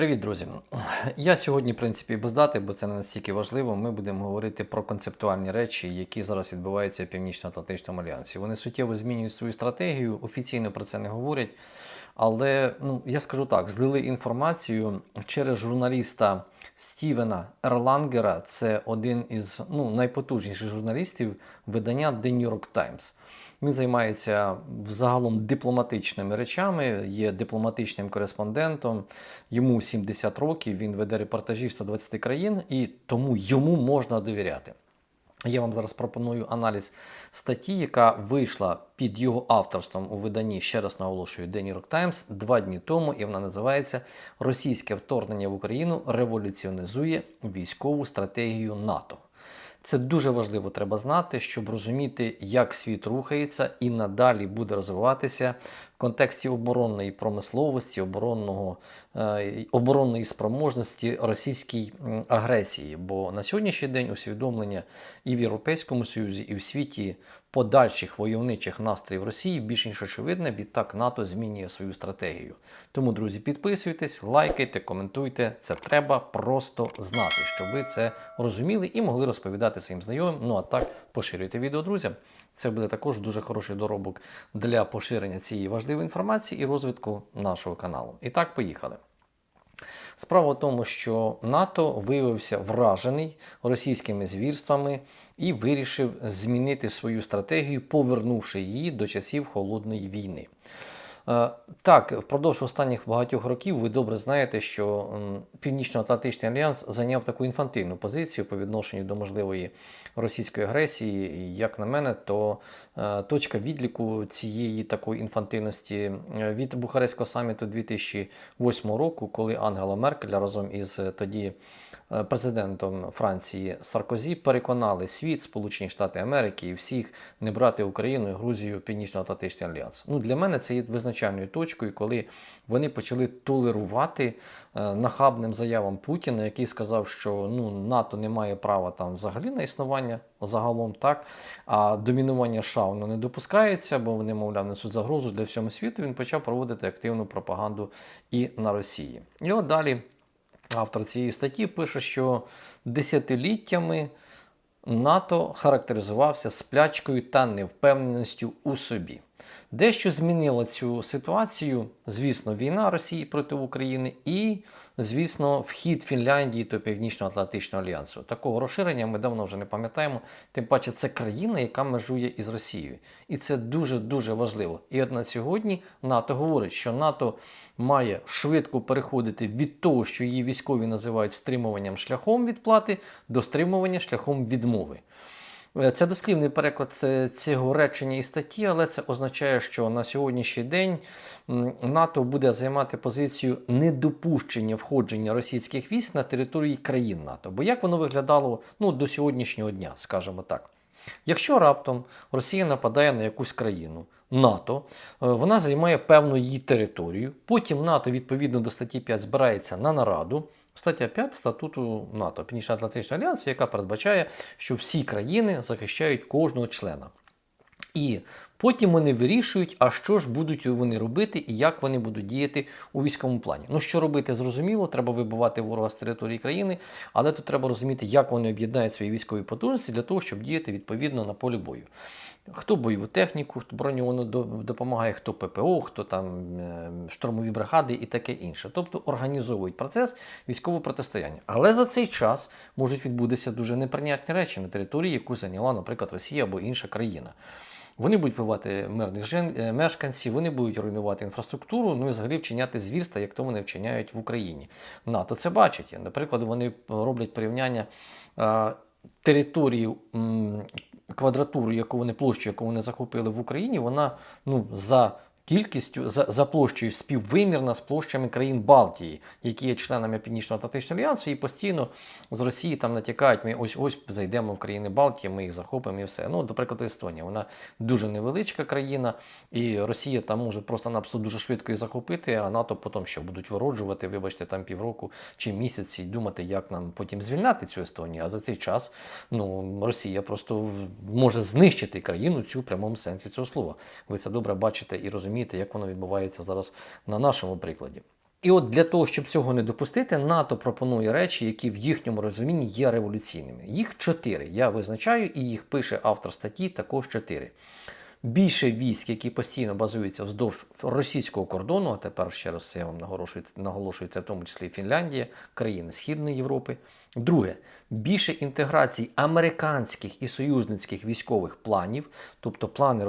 Привіт, друзі! Я сьогодні, в принципі, без дати, бо це не настільки важливо. Ми будемо говорити про концептуальні речі, які зараз відбуваються в Північно-Атлантичному альянсі. Вони суттєво змінюють свою стратегію, офіційно про це не говорять. Але ну, я скажу так: злили інформацію через журналіста Стівена Ерлангера. Це один із ну, найпотужніших журналістів видання The New York Times. Він займається взагалом дипломатичними речами, є дипломатичним кореспондентом. Йому 70 років, він веде репортажі в 120 країн, і тому йому можна довіряти. Я вам зараз пропоную аналіз статті, яка вийшла під його авторством у виданні, ще раз наголошую, The New York Times два дні тому, і вона називається Російське вторгнення в Україну революціонізує військову стратегію НАТО. Це дуже важливо треба знати, щоб розуміти, як світ рухається і надалі буде розвиватися контексті оборонної промисловості, оборонного, е, оборонної спроможності російській агресії. Бо на сьогоднішній день усвідомлення і в Європейському Союзі, і в світі подальших войовничих настроїв Росії більш ніж очевидне, відтак НАТО змінює свою стратегію. Тому, друзі, підписуйтесь, лайкайте, коментуйте. Це треба просто знати, щоб ви це розуміли і могли розповідати своїм знайомим. Ну а так поширюйте відео друзям. Це буде також дуже хороший доробок для поширення цієї важливої інформації і розвитку нашого каналу. І так, поїхали. Справа в тому, що НАТО виявився вражений російськими звірствами і вирішив змінити свою стратегію, повернувши її до часів холодної війни. Е, Так, впродовж останніх багатьох років ви добре знаєте, що Північно-Атлантичний альянс зайняв таку інфантильну позицію по відношенню до можливої російської агресії. Як на мене, то е, точка відліку цієї такої інфантильності е, від Бухарестського саміту 2008 року, коли Ангела Меркель разом із тоді президентом Франції Саркозі переконали світ, Сполучені Штати Америки і всіх не брати Україну і Грузію Північно-Атлантичний альянс. Ну для мене це є визначальною точкою, коли вони почали толерувати е, нахабним заявам Путіна, який сказав, що ну НАТО не має права там взагалі на існування загалом так, а домінування США воно не допускається, бо вони, мовляв, несуть загрозу для всього світу. Він почав проводити активну пропаганду і на Росії. І от далі. Автор цієї статті пише, що десятиліттями НАТО характеризувався сплячкою та невпевненістю у собі. Дещо змінило цю ситуацію, звісно, війна Росії проти України і, звісно, вхід Фінляндії до Північно-Атлантичного альянсу. Такого розширення ми давно вже не пам'ятаємо. Тим паче, це країна, яка межує із Росією. І це дуже-дуже важливо. І от на сьогодні НАТО говорить, що НАТО має швидко переходити від того, що її військові називають стримуванням шляхом відплати, до стримування шляхом відмови. Це дослівний переклад цього речення і статті, але це означає, що на сьогоднішній день НАТО буде займати позицію недопущення входження російських військ на території країн НАТО. Бо як воно виглядало ну, до сьогоднішнього дня, скажімо так. Якщо раптом Росія нападає на якусь країну НАТО, е, вона займає певну її територію. Потім НАТО відповідно до статті 5 збирається на нараду. Стаття 5 статуту НАТО, Північно-Атлантичного альянсу, яка передбачає, що всі країни захищають кожного члена. І потім вони вирішують, а що ж будуть вони робити і як вони будуть діяти у військовому плані. Ну що робити, зрозуміло, треба вибивати ворога з території країни, але тут треба розуміти, як вони об'єднають свої військові потужності для того, щоб діяти відповідно на полі бою. Хто бойову техніку, хто броньовану допомагає, хто ППО, хто там е, штурмові бригади і таке інше. Тобто організовують процес військового протистояння. Але за цей час можуть відбутися дуже неприйнятні речі на території, яку зайняла, наприклад, Росія або інша країна. Вони будуть вбивати мирних жен... е, мешканців, вони будуть руйнувати інфраструктуру, ну і взагалі вчиняти звірства, як то вони вчиняють в Україні. НАТО це бачить. Наприклад, вони роблять порівняння е, території квадратуру, яку вони площу, яку вони захопили в Україні, вона ну за кількістю за, за площею співвимірна з площами країн Балтії, які є членами Північно-Атлантичного альянсу, і постійно з Росії там натякають. Ми ось ось зайдемо в країни Балтії, ми їх захопимо і все. Ну, до прикладу, Естонія. Вона дуже невеличка країна, і Росія там може просто-напросто дуже швидко її захопити, а НАТО потім що будуть вироджувати, вибачте, там півроку чи місяць і думати, як нам потім звільняти цю Естонію. А за цей час ну, Росія просто може знищити країну цю в прямому сенсі цього слова. Ви це добре бачите і розумієте, як воно відбувається зараз на нашому прикладі. І от для того, щоб цього не допустити, НАТО пропонує речі, які в їхньому розумінні є революційними. Їх чотири. Я визначаю, і їх пише автор статті також чотири. Більше військ, які постійно базуються вздовж російського кордону, а тепер ще раз я вам наголошую, наголошую в тому числі Фінляндія, країни Східної Європи. Друге, більше інтеграції американських і союзницьких військових планів, тобто плани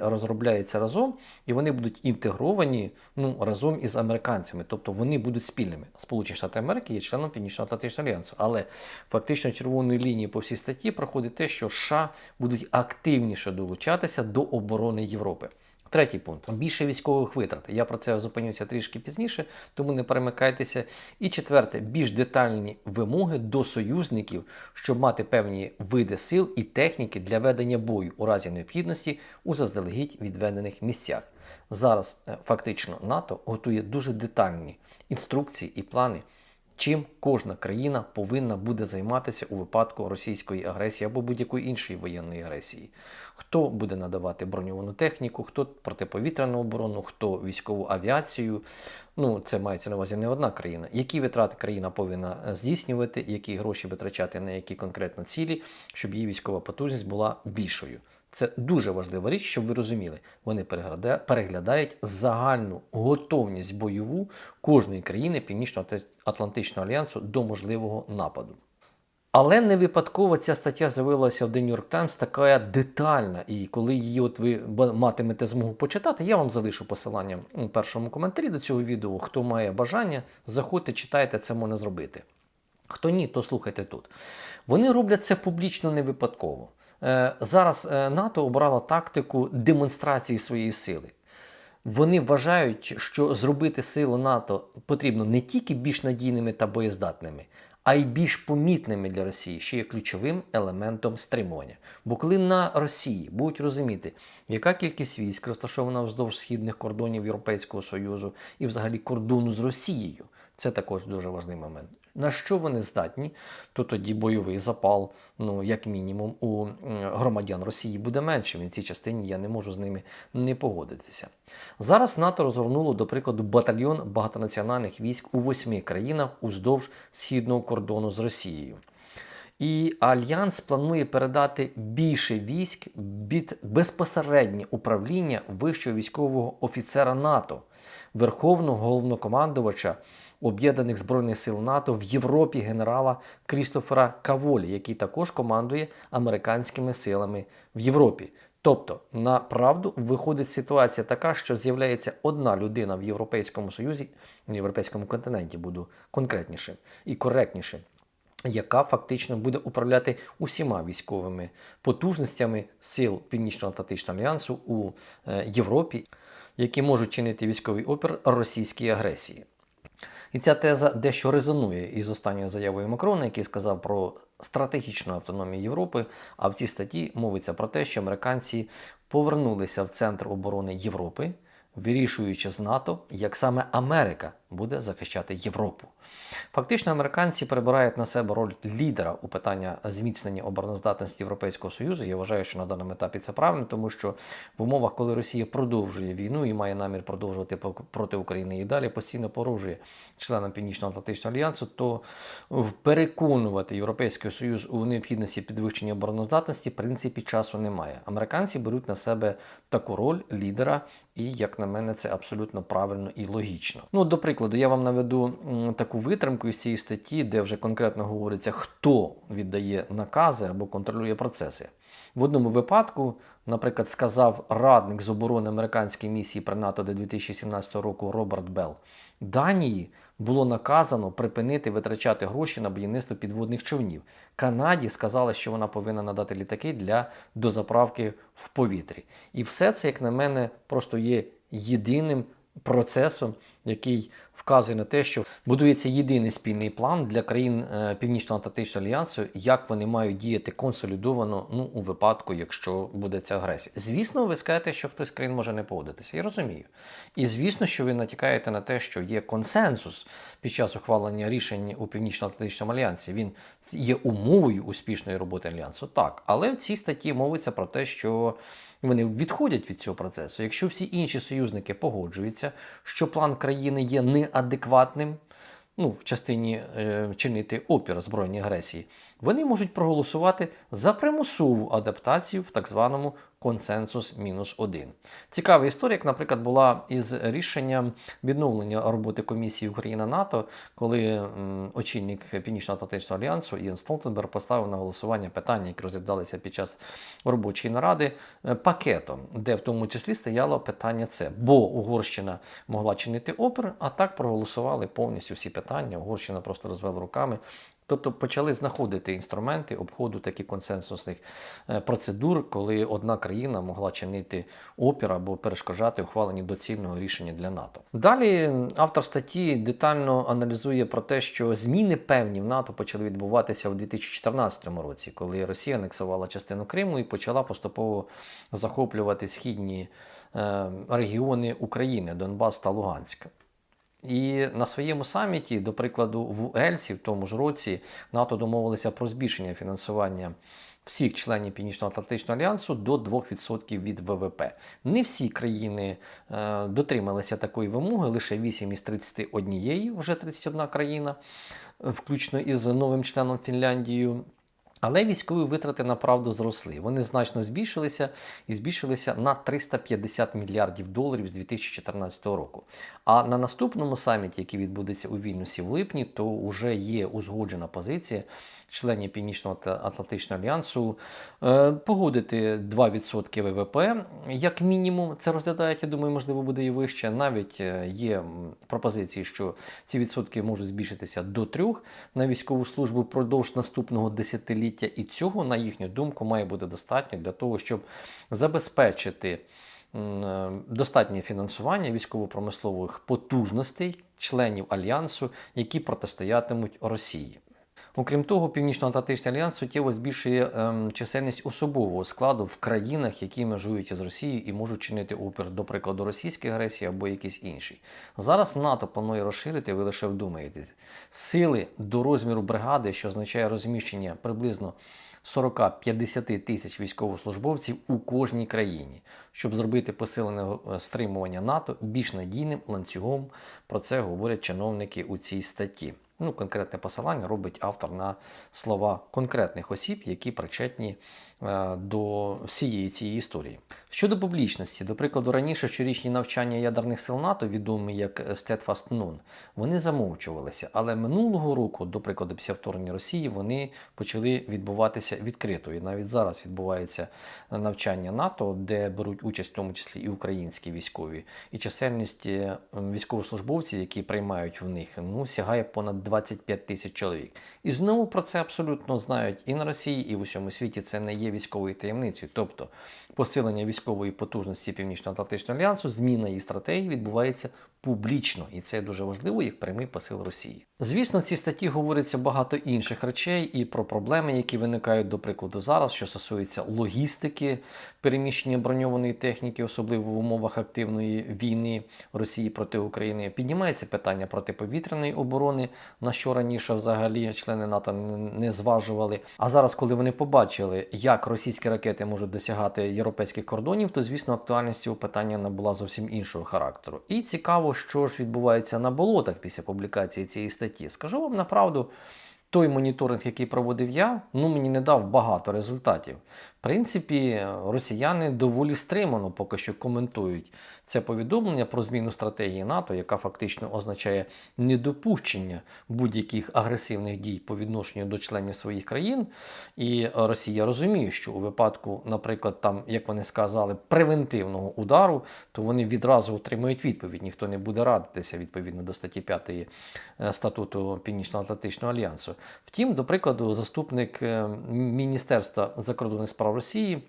розробляються разом, і вони будуть інтегровані ну, разом із американцями, тобто вони будуть спільними. Сполучені Штати Америки є членом Північно-Атлантичного альянсу, але фактично червоною лінією по всій статті проходить те, що США будуть активніше долучатися до оборони Європи. Третій пункт більше військових витрат. Я про це зупинюся трішки пізніше, тому не перемикайтеся. І четверте, більш детальні вимоги до союзників, щоб мати певні види сил і техніки для ведення бою у разі необхідності у заздалегідь відведених місцях. Зараз е, фактично НАТО готує дуже детальні інструкції і плани чим кожна країна повинна буде займатися у випадку російської агресії або будь-якої іншої воєнної агресії. Хто буде надавати броньовану техніку, хто протиповітряну оборону, хто військову авіацію. Ну, це мається на увазі не одна країна. Які витрати країна повинна е, здійснювати, які гроші витрачати на які конкретно цілі, щоб її військова потужність була більшою. Це дуже важлива річ, щоб ви розуміли. Вони переглядають загальну готовність бойову кожної країни Північно-Атлантичного альянсу до можливого нападу. Але не випадково ця стаття з'явилася в The New York Times така детальна. І коли її от ви матимете змогу почитати, я вам залишу посилання у першому коментарі до цього відео. Хто має бажання, заходьте, читайте, це можна зробити. Хто ні, то слухайте тут. Вони роблять це публічно не випадково. Е, Зараз е, НАТО обрала тактику демонстрації своєї сили. Вони вважають, що зробити силу НАТО потрібно не тільки більш надійними та боєздатними, а й більш помітними для Росії, що є ключовим елементом стримування. Бо коли на Росії будуть розуміти, яка кількість військ розташована вздовж східних кордонів Європейського Союзу і взагалі кордону з Росією, це також дуже важливий момент. На що вони здатні, то тоді бойовий запал, ну як мінімум, у громадян Росії буде меншим. І в цій частині я не можу з ними не погодитися. Зараз НАТО розгорнуло, до прикладу, батальйон багатонаціональних військ у восьми країнах уздовж східного кордону з Росією. І Альянс планує передати більше військ під безпосереднє управління вищого військового офіцера НАТО, верховного головнокомандувача Об'єднаних Збройних сил НАТО в Європі генерала Крістофера Каволі, який також командує американськими силами в Європі. Тобто, на правду виходить ситуація така, що з'являється одна людина в Європейському Союзі, на європейському континенті буду конкретнішим і коректнішим яка фактично буде управляти усіма військовими потужностями сил Північно-Атлантичного альянсу у е, Європі, які можуть чинити військовий опір російській агресії. І ця теза дещо резонує із останньою заявою Макрона, який сказав про стратегічну автономію Європи. А в цій статті мовиться про те, що американці повернулися в центр оборони Європи, вирішуючи з НАТО, як саме Америка буде захищати Європу. Фактично, американці перебирають на себе роль лідера у питання зміцнення обороноздатності Європейського Союзу. Я вважаю, що на даному етапі це правильно, тому що в умовах, коли Росія продовжує війну і має намір продовжувати проти України і далі постійно порушує членам Північно-Атлантичного альянсу, то переконувати Європейський Союз у необхідності підвищення обороноздатності в принципі часу немає. Американці беруть на себе таку роль лідера, і як на мене, це абсолютно правильно і логічно. Ну, до прикладу, я вам наведу таку витримку із цієї статті, де вже конкретно говориться, хто віддає накази або контролює процеси. В одному випадку, наприклад, сказав радник з оборони американської місії при НАТО до 2017 року Роберт Белл, Данії було наказано припинити витрачати гроші на будівництво підводних човнів. Канаді сказали, що вона повинна надати літаки для дозаправки в повітрі. І все це, як на мене, просто є єдиним процесом, який вказує на те, що будується єдиний спільний план для країн е, Північно-Атлантичного альянсу, як вони мають діяти консолідовано ну, у випадку, якщо буде ця агресія. Звісно, ви скажете, що хтось з країн може не погодитися. Я розумію. І звісно, що ви натякаєте на те, що є консенсус під час ухвалення рішень у Північно-Атлантичному альянсі. Він є умовою успішної роботи альянсу. Так, але в цій статті мовиться про те, що Вони відходять від цього процесу. Якщо всі інші союзники погоджуються, що план країни є неадекватним, ну, в частині е, чинити опір збройній агресії, вони можуть проголосувати за примусову адаптацію в так званому консенсус мінус один. Цікава історія, як, наприклад, була із рішенням відновлення роботи комісії Україна НАТО, коли очільник Північно-Атлантичного альянсу Іен Столтенберг поставив на голосування питання, які розглядалися під час робочої наради, е, пакетом, де в тому числі стояло питання це, бо Угорщина могла чинити опір, а так проголосували повністю всі питання. Угорщина просто розвела руками. Тобто почали знаходити інструменти обходу таких консенсусних е, процедур, коли одна країна могла чинити опір або перешкоджати ухваленні доцільного рішення для НАТО. Далі автор статті детально аналізує про те, що зміни певні в НАТО почали відбуватися в 2014 році, коли Росія анексувала частину Криму і почала поступово захоплювати східні е, регіони України, Донбас та Луганськ. І на своєму саміті, до прикладу, в Ельсі в тому ж році НАТО домовилися про збільшення фінансування всіх членів Північно-Атлантичного альянсу до 2% від ВВП. Не всі країни е, дотрималися такої вимоги, лише 8 із 31, вже 31 країна, е, включно із новим членом Фінляндією. Але військові витрати направду зросли. Вони значно збільшилися і збільшилися на 350 мільярдів доларів з 2014 року. А на наступному саміті, який відбудеться у Вільнюсі в липні, то вже є узгоджена позиція членів Північно-Атлантичного альянсу е, погодити 2% ВВП, як мінімум. Це розглядають, я думаю, можливо, буде і вище. Навіть е, є пропозиції, що ці відсотки можуть збільшитися до 3% на військову службу впродовж наступного десятиліття, і цього, на їхню думку, має бути достатньо для того, щоб забезпечити е, достатнє фінансування військово-промислових потужностей членів альянсу, які протистоятимуть Росії. Окрім того, Північно-Атлантичний альянс суттєво збільшує ем, чисельність особового складу в країнах, які межують із Росією і можуть чинити опір, до прикладу, російській агресії або якийсь інший. Зараз НАТО планує розширити, ви лише вдумаєтесь, сили до розміру бригади, що означає розміщення приблизно 40-50 тисяч військовослужбовців у кожній країні, щоб зробити посилене е, стримування НАТО більш надійним ланцюгом. Про це говорять чиновники у цій статті. Ну, конкретне посилання робить автор на слова конкретних осіб, які причетні до всієї цієї історії. Щодо публічності, до прикладу, раніше щорічні навчання ядерних сил НАТО, відомі як Steadfast Noon, вони замовчувалися. Але минулого року, до прикладу, після вторгнення Росії, вони почали відбуватися відкрито. І навіть зараз відбувається навчання НАТО, де беруть участь в тому числі і українські військові, і чисельність е, військовослужбовців, які приймають в них, ну сягає понад 25 тисяч чоловік. І знову про це абсолютно знають і на Росії, і в усьому світі це не є військовою таємницею. Тобто посилення військової потужності Північно-Атлантичного альянсу, зміна її стратегії відбувається публічно, і це дуже важливо як прямий посил Росії. Звісно, в цій статті говориться багато інших речей і про проблеми, які виникають, до прикладу, зараз, що стосується логістики переміщення броньованої техніки, особливо в умовах активної війни Росії проти України. Піднімається питання протиповітряної оборони, на що раніше взагалі члени НАТО не зважували. А зараз, коли вони побачили, як російські ракети можуть досягати європейських кордонів, то звісно актуальність цього питання набула зовсім іншого характеру. І цікаво, що ж відбувається на болотах після публікації цієї статті. Скажу вам направду. Той моніторинг, який проводив я, ну мені не дав багато результатів. В принципі, росіяни доволі стримано поки що коментують це повідомлення про зміну стратегії НАТО, яка фактично означає недопущення будь-яких агресивних дій по відношенню до членів своїх країн. І Росія розуміє, що у випадку, наприклад, там, як вони сказали, превентивного удару, то вони відразу отримують відповідь. Ніхто не буде радитися відповідно до статті 5 статуту Північно-Атлантичного альянсу. Втім, до прикладу, заступник е, Міністерства закордонних справ Росії.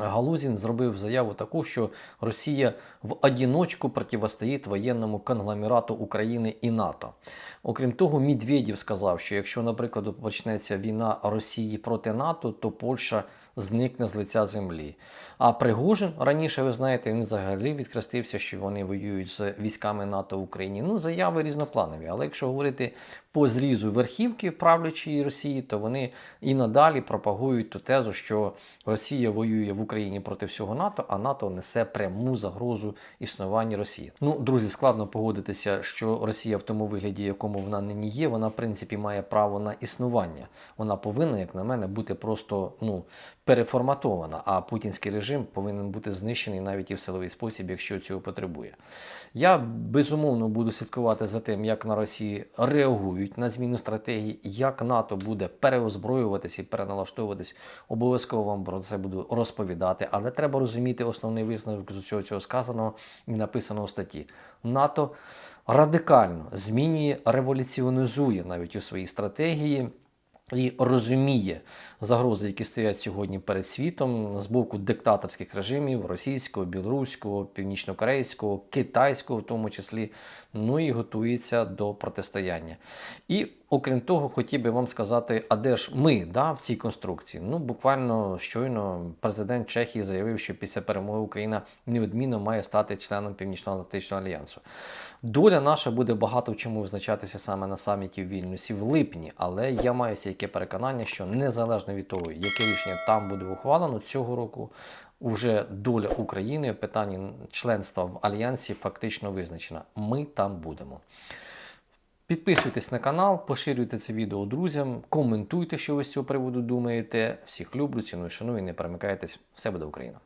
Галузін зробив заяву таку, що Росія в одіночку протистоїть воєнному конгломерату України і НАТО. Окрім того, Медведєв сказав, що якщо, наприклад, почнеться війна Росії проти НАТО, то Польща зникне з лиця землі. А Пригожин раніше, ви знаєте, він взагалі відхрестився, що вони воюють з військами НАТО в Україні. Ну, заяви різнопланові. Але якщо говорити по зрізу верхівки правлячої Росії, то вони і надалі пропагують ту тезу, що Росія воює в Україні проти всього НАТО, а НАТО несе пряму загрозу існуванню Росії. Ну, друзі, складно погодитися, що Росія в тому вигляді, якому вона нині є, вона в принципі має право на існування. Вона повинна, як на мене, бути просто ну переформатована. А путінський режим повинен бути знищений навіть і в силовий спосіб, якщо цього потребує. Я безумовно буду слідкувати за тим, як на Росії реагують на зміну стратегії, як НАТО буде переозброюватися і переналаштовуватись. Обов'язково вам про це буду розповідати. Але треба розуміти основний висновок з усього цього сказаного і написаного в статті. НАТО радикально змінює, революціонізує навіть у своїй стратегії. І розуміє загрози, які стоять сьогодні перед світом з боку диктаторських режимів російського, білоруського, північнокорейського, китайського, в тому числі, ну і готується до протистояння. І окрім того, хотів би вам сказати, а де ж ми да, в цій конструкції? Ну, буквально щойно президент Чехії заявив, що після перемоги Україна невідмінно має стати членом Північно-Атлантичного альянсу. Доля наша буде багато в чому визначатися саме на саміті в Вільнюсі в липні, але я маю яке переконання, що незалежно від того, яке рішення там буде ухвалено цього року, уже доля України в питанні членства в альянсі фактично визначена. Ми там будемо. Підписуйтесь на канал, поширюйте це відео друзям, коментуйте, що ви з цього приводу думаєте. Всіх люблю, ціную, шаную, не перемикайтесь. Все буде Україна!